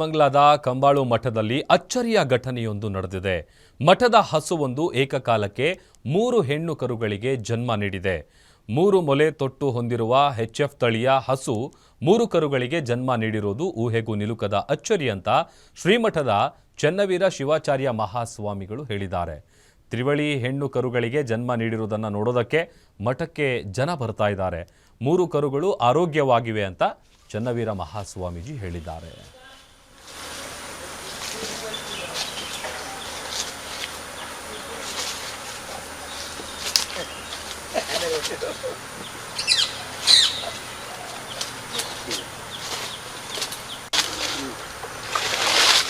ಮಂಗ್ಲಾದ ಕಂಬಾಳು ಮಠದಲ್ಲಿ ಅಚ್ಚರಿಯ ಘಟನೆಯೊಂದು ನಡೆದಿದೆ. ಮಠದ ಹಸುವೊಂದು ಏಕಕಾಲಕ್ಕೆ ಮೂರು ಹೆಣ್ಣು ಕರುಗಳಿಗೆ ಜನ್ಮ ನೀಡಿದೆ. ಮೂರು ಮೊಲೆ ತೊಟ್ಟು ಹೊಂದಿರುವ ಎಚ್ಎಫ್ ತಳಿಯ ಹಸು ಮೂರು ಕರುಗಳಿಗೆ ಜನ್ಮ ನೀಡಿರುವುದು ಊಹೆಗೂ ನಿಲುಕದ ಅಚ್ಚರಿ ಅಂತ ಶ್ರೀಮಠದ ಚೆನ್ನವೀರ ಶಿವಾಚಾರ್ಯ ಮಹಾಸ್ವಾಮಿಗಳು ಹೇಳಿದ್ದಾರೆ. ತ್ರಿವಳಿ ಹೆಣ್ಣು ಕರುಗಳಿಗೆ ಜನ್ಮ ನೀಡಿರುವುದನ್ನು ನೋಡೋದಕ್ಕೆ ಮಠಕ್ಕೆ ಜನ ಬರ್ತಾ ಇದ್ದಾರೆ. ಮೂರು ಕರುಗಳು ಆರೋಗ್ಯವಾಗಿವೆ ಅಂತ ಚೆನ್ನವೀರ ಮಹಾಸ್ವಾಮೀಜಿ ಹೇಳಿದ್ದಾರೆ.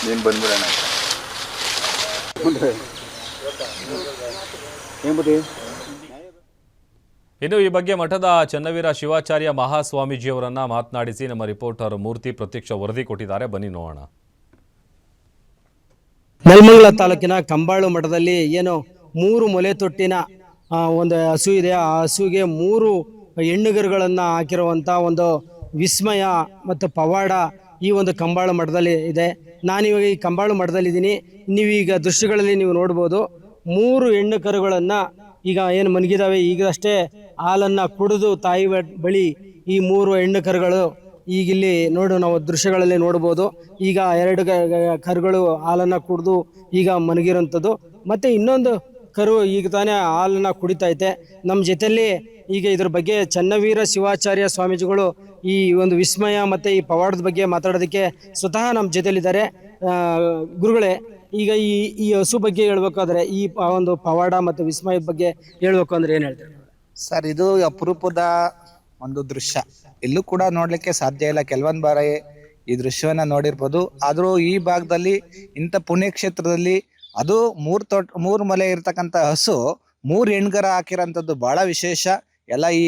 ನೀನು ಬಂದ್ಬಿಡೋಣ ಇನ್ನು ಈ ಬಗ್ಗೆ ಮಠದ ಚನ್ನವೀರ ಶಿವಾಚಾರ್ಯ ಮಹಾಸ್ವಾಮೀಜಿಯವರನ್ನ ಮಾತನಾಡಿಸಿ ನಮ್ಮ ರಿಪೋರ್ಟರ್ ಮೂರ್ತಿ ಪ್ರತ್ಯಕ್ಷ ವರದಿ ಕೊಟ್ಟಿದ್ದಾರೆ. ಬನ್ನಿ ನೋಡೋಣ. ನೆಲಮಂಗಲ ತಾಲೂಕಿನ ಕಂಬಾಳು ಮಠದಲ್ಲಿ ಏನು ಮೂರು ಮೊಲೆ ತೊಟ್ಟಿನ ಒಂದು ಹಸು ಇದೆ. ಆ ಹಸುವಿಗೆ ಮೂರು ಹೆಣ್ಣುಗರುಗಳನ್ನು ಹಾಕಿರುವಂಥ ಒಂದು ವಿಸ್ಮಯ ಮತ್ತು ಪವಾಡ ಈ ಒಂದು ಕಂಬಾಳು ಮಠದಲ್ಲಿ ಇದೆ. ನಾನಿವಾಗ ಈ ಕಂಬಾಳು ಮಠದಲ್ಲಿದ್ದೀನಿ. ನೀವೀಗ ದೃಶ್ಯಗಳಲ್ಲಿ ನೀವು ನೋಡ್ಬೋದು. ಮೂರು ಹೆಣ್ಣು ಕರುಗಳನ್ನು ಈಗ ಏನು ಮನಗಿದಾವೆ? ಈಗಷ್ಟೇ ಹಾಲನ್ನು ಕುಡಿದು ತಾಯಿ ಬಳಿ ಈ ಮೂರು ಹೆಣ್ಣು ಕರುಗಳು ಈಗ ಇಲ್ಲಿ ನೋಡು ನಾವು ದೃಶ್ಯಗಳಲ್ಲಿ ನೋಡ್ಬೋದು. ಈಗ ಎರಡು ಕರುಗಳು ಹಾಲನ್ನು ಕುಡಿದು ಈಗ ಮನಗಿರೋಂಥದ್ದು ಮತ್ತು ಇನ್ನೊಂದು ಕರು ಈಗ ತಾನೇ ಹಾಲನ್ನು ಕುಡಿತೈತೆ ನಮ್ಮ ಜೊತೆಯಲ್ಲಿ ಈಗ ಇದ್ರ ಬಗ್ಗೆ ಚನ್ನವೀರ ಶಿವಾಚಾರ್ಯ ಸ್ವಾಮೀಜಿಗಳು ಈ ಒಂದು ವಿಸ್ಮಯ ಮತ್ತು ಈ ಪವಾಡದ ಬಗ್ಗೆ ಮಾತಾಡೋದಕ್ಕೆ ಸ್ವತಃ ನಮ್ಮ ಜೊತೆಯಲ್ಲಿದ್ದಾರೆ ಗುರುಗಳೇ, ಈಗ ಈ ಈ ಹಸು ಬಗ್ಗೆ ಹೇಳ್ಬೇಕಾದ್ರೆ ಈ ಒಂದು ಪವಾಡ ಮತ್ತು ವಿಸ್ಮಯದ ಬಗ್ಗೆ ಹೇಳ್ಬೇಕು ಅಂದ್ರೆ ಏನು ಹೇಳ್ತಾರೆ? ಸರ್, ಇದು ಅಪರೂಪದ ಒಂದು ದೃಶ್ಯ. ಎಲ್ಲೂ ಕೂಡ ನೋಡ್ಲಿಕ್ಕೆ ಸಾಧ್ಯ ಇಲ್ಲ. ಕೆಲವೊಂದು ಬಾರಿ ಈ ದೃಶ್ಯವನ್ನ ನೋಡಿರ್ಬೋದು. ಆದರೂ ಈ ಭಾಗದಲ್ಲಿ ಇಂಥ ಪುಣ್ಯಕ್ಷೇತ್ರದಲ್ಲಿ ಅದು ಮೂರು ತೊಟ್, ಮೂರು ಮಲೆ ಇರ್ತಕ್ಕಂಥ ಹಸು, ಮೂರು ಹೆಣ್ಗರ ಹಾಕಿರೋಂಥದ್ದು ಬಹಳ ವಿಶೇಷ. ಎಲ್ಲ ಈ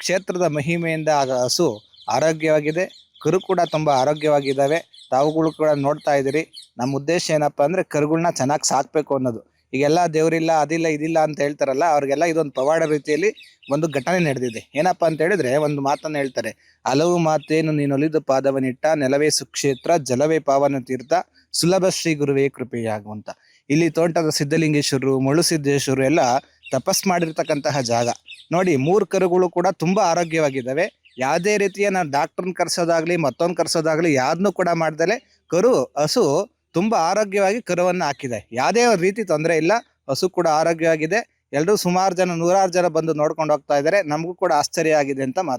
ಕ್ಷೇತ್ರದ ಮಹಿಮೆಯಿಂದ ಆಗ ಹಸು ಆರೋಗ್ಯವಾಗಿದೆ. ಕರು ಕೂಡ ತುಂಬ ಆರೋಗ್ಯವಾಗಿದ್ದಾವೆ. ತಾವುಗಳು ಕೂಡ ನೋಡ್ತಾ ಇದ್ದೀರಿ. ನಮ್ಮ ಉದ್ದೇಶ ಏನಪ್ಪ ಅಂದರೆ ಕರುಗಳನ್ನ ಚೆನ್ನಾಗಿ ಸಾಕಬೇಕು ಅನ್ನೋದು. ಈಗೆಲ್ಲ ದೇವರಿಲ್ಲ, ಅದಿಲ್ಲ, ಇದಿಲ್ಲ ಅಂತ ಹೇಳ್ತಾರಲ್ಲ, ಅವ್ರಿಗೆಲ್ಲ ಇದೊಂದು ಪವಾಡ ರೀತಿಯಲ್ಲಿ ಒಂದು ಘಟನೆ ನಡೆದಿದೆ. ಏನಪ್ಪ ಅಂತ ಹೇಳಿದ್ರೆ ಒಂದು ಮಾತನ್ನು ಹೇಳ್ತಾರೆ. ಹಲವು ಮಾತೇನು ನೀನು ಒಲಿದು ಪಾದವನಿಟ್ಟ ನೆಲವೇ ಸುಕ್ಷೇತ್ರ, ಜಲವೇ ಪಾವನ ತೀರ್ಥ ಸುಲಭ ಶ್ರೀ ಗುರುವೇ ಕೃಪೆಯಾಗುವಂತ. ಇಲ್ಲಿ ತೋಂಟದ ಸಿದ್ಧಲಿಂಗೇಶ್ವರರು, ಮುಳು ಸಿದ್ದೇಶ್ವರರು ಎಲ್ಲ ತಪಸ್ ಮಾಡಿರ್ತಕ್ಕಂತಹ ಜಾಗ. ನೋಡಿ, ಮೂರು ಕರುಗಳು ಕೂಡ ತುಂಬಾ ಆರೋಗ್ಯವಾಗಿದ್ದಾವೆ. ಯಾವುದೇ ರೀತಿಯ ನಾನು ಡಾಕ್ಟರ್ನ ಕರೆಸೋದಾಗಲಿ, ಮತ್ತೊಂದು ಕರೆಸೋದಾಗಲಿ ಯಾವ್ದನ್ನು ಕೂಡ ಮಾಡ್ದಲೆ ಕರು, ಹಸು ತುಂಬಾ ಆರೋಗ್ಯವಾಗಿ ಕರುವನ್ನು ಹಾಕಿದೆ. ಯಾವುದೇ ರೀತಿ ತೊಂದರೆ ಇಲ್ಲ, ಹಸು ಕೂಡ ಆರೋಗ್ಯವಾಗಿದೆ. ಎಲ್ಲರೂ ಸುಮಾರು ಜನ, ನೂರಾರು ಜನ ಬಂದು ನೋಡ್ಕೊಂಡು ಹೋಗ್ತಾ ಇದ್ದಾರೆ ನಮಗೂ ಕೂಡ ಆಶ್ಚರ್ಯ ಆಗಿದೆ ಅಂತ ಮಾತು.